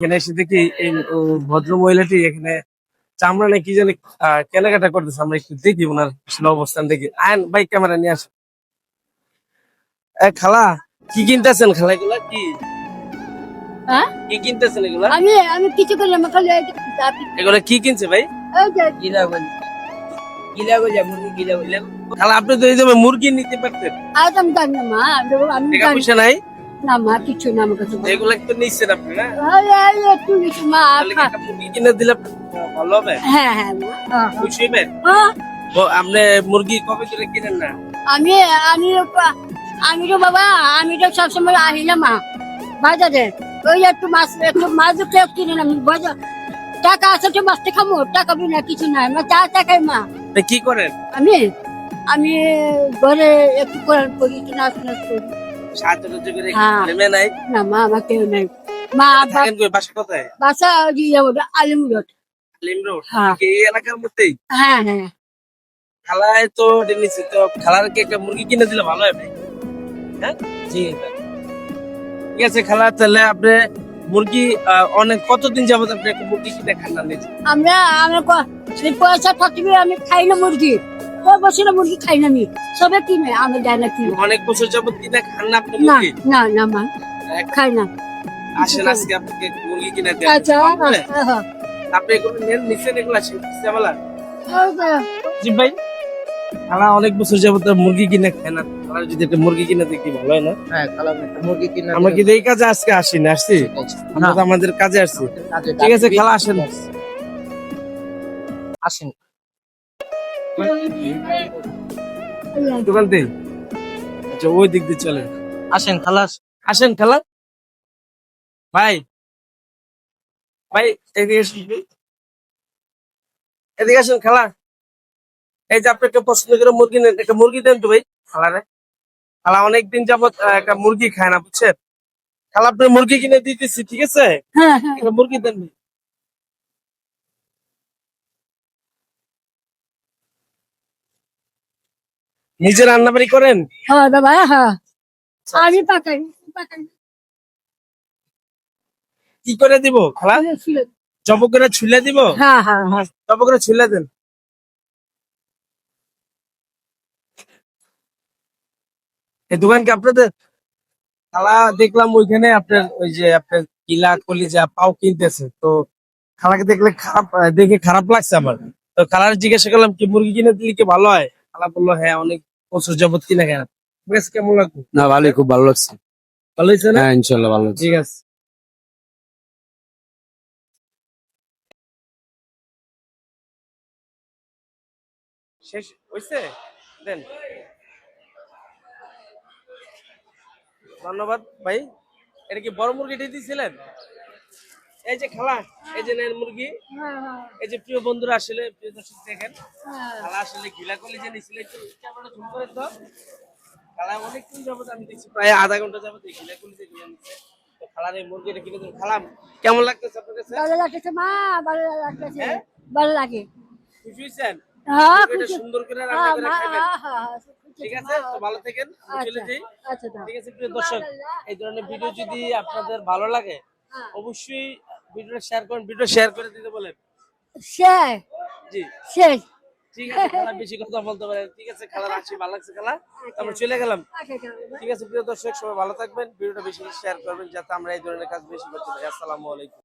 এখানে এসে দেখি এই ভদ্র মহিলাটি এখানে চামড়া নাকি কি জানি কেনাকাটা করতেছে। আমরা একটু দেখি ওনার অবস্থান দেখি। আয়ন ভাই ক্যামেরা নিয়ে আসেন। খালা কি কিনতেছেন খালা এগুলা? কি? হ্যাঁ? কি কিনতেছেন এগুলা? আমি আমি কিছু করলাম খালি আপনি এগুলা কি কিনছে ভাই? গিলা বলি গিলা বলি মুরগি গিলা বলি খালা আপনি তো এই যে মুরগি নিতে পারতেন। আমি জানি না মা। আমি- নাই? না মা কিছু না আমার কাছে এগুলা তো নিচ্ছেন আপনি না? এই, এই, একটু কিছু মা কিনে দিলে ভালো হবে? হ্যাঁ হ্যাঁ খুশি হবেন। আপনি মুরগি কবে করে কিনেন না? আমি আমি আমি তো বাবা আমি তো সবসময় আহি না মা। বাজারে। ওই একটু মাছ একটু মাছ কেউ কিনে না বাজার। টাকা আছে তো মাছটা খাব টাকা বিনা কিছু নাই মা চা টাকাই মা। কি করেন? আমি আমি ঘরে একটু নাচ নাচ করি। সাহায্য টাহায্য করে। নাই। না মা আমার কেউ নাই। মা থাকেন কই? বাসা কোথায়? বাসা আলিমগড়। লিম রোড এই এলাকার মধ্যেই? হ্যাঁ হ্যাঁ। খালায় তো নিচ্ছে তো খালার কি একটা মুরগি কিনে দিলে ভালো হবে? হ্যাঁ? জি ঠিক আছে খালা তাহলে আপনি মুরগি আহ, অনেক কতদিন যাবত আপনি একটা মুরগি কিনে খান না নিজে? আমরা আমরা সেই পয়সা থাকবে আমি খাই না মুরগি। কয় বছর মুরগি খাই না আমি। সবে কিনে আমি যাই না কিনে অনেক বছর যাবত কিনে খান না আপনি না মুরগি? না না মা খাই না। আসেন আজকে আপনাকে মুরগি কিনে দেন। আচ্ছা হ্যাঁ, হ্যাঁ। আপনি এগুলো নেন নিচ্ছেন এগুলো আসেন বুঝতে ওই যে, জি ভাই? খালা অনেক বছর যাবত মুরগি কিনে খায় না। খালার যদি একটা মুরগি কিনে দেখি ভালো হয় না? হ্যাঁ কালাম একটা মুরগি কিনা আমরা কি এই কাজে আজকে আসি না আসছি? আমরা তো আমাদের কাজে আসছি। ঠিক আছে খালা আসেন। আসেন। দোকান থেকে আচ্ছা ওই দিক দিয়ে চলেন আসেন খালাস আসেন খালা। ভাই ভাই এদিকে এদিকে আসুন খালা। এই যে আপনি একটা পছন্দ করে মুরগি নেন একটা মুরগি দেন তো ভাই খালা রে। খালা অনেকদিন যাবত একটা মুরগি খায় না বুঝছেন? খালা আপনি মুরগি কিনে দিতেছি ঠিক আছে? হ্যাঁ হ্যাঁ। মুরগি দেন ভাই। নিজে রান্না বাড়ি করেন? হ্যাঁ বাবা হ্যাঁ। আমি পাকাই পাকাই। কি করে দিব? খালা? জব করে ছুলে দিব? হ্যাঁ হ্যাঁ হ্যাঁ। জব করে ছুলে দেন। এই দোকান কি আপনাদের? খালা দেখলাম ওইখানে আপনার ওই যে আপনার কিলা কলি কলিজা পাও কিনতেছে। তো খালাকে দেখলে খারাপ দেখে খারাপ লাগছে আমার। তো খালার জিজ্ঞাসা করলাম কি মুরগি কিনে দিলে কি ভালো হয়? খালা বলল হ্যাঁ অনেক বছর যাবত কিনে কেন আছে কেমন লাগবে না ভালোই খুব ভালো লাগছে। ভালো হয়েছে না? হ্যাঁ ইনশাল্লাহ ভালো ঠিক আছে। শেষ হয়েছে? দেন। ধন্যবাদ ভাই। এটা কি বড় মুরগিটা দিয়েছিলেন এই যে খালা এই যে নেন মুরগি। এই যে প্রিয় বন্ধুরা আসলে প্রিয় দর্শক দেখেন খালা আসলে কলি যে নিছিল একটু ক্যামেরা জুম করে তো খালা অনেকক্ষণ যাবত আমি দেখছি প্রায় আধা ঘণ্টা যাবত এই কলি যে ঘিলা নিচ্ছে তো খালার এই মুরগিটা কিনে দিন খালাম কেমন লাগতেছে আপনার কাছে? ভালো লাগতেছে মা ভালো লাগতেছে। হ্যাঁ? ভালো লাগে। খুশি হয়েছেন? হ্যাঁ সুন্দর করে রান্না হ্যাঁ করে খাবেন হ্যাঁ হ্যাঁ হ্যাঁ, খুশি ঠিক আছে? তো ভালো থাকেন আমি চলে যাই। আচ্ছা ঠিক আছে প্রিয় দর্শক এই ধরনের ভিডিও যদি আপনাদের ভালো লাগে হ্যাঁ। অবশ্যই ভিডিওটা শেয়ার করুন ভিডিও শেয়ার করে দিতে বলেন। শেয়ার জি। শেয়ার ঠিক আছে খালা বেশি কথা বলতে পারেন। ঠিক আছে খালা রাখছি ভালো লাগছে খালা। তারপর চলে গেলাম। আচ্ছা ঠিক আছে প্রিয় দর্শক সবাই ভালো থাকবেন। ভিডিওটা বেশি শেয়ার করবেন যাতে আমরা এই ধরনের কাজ বেশি করতে পারি। আসসালামু আলাইকুম।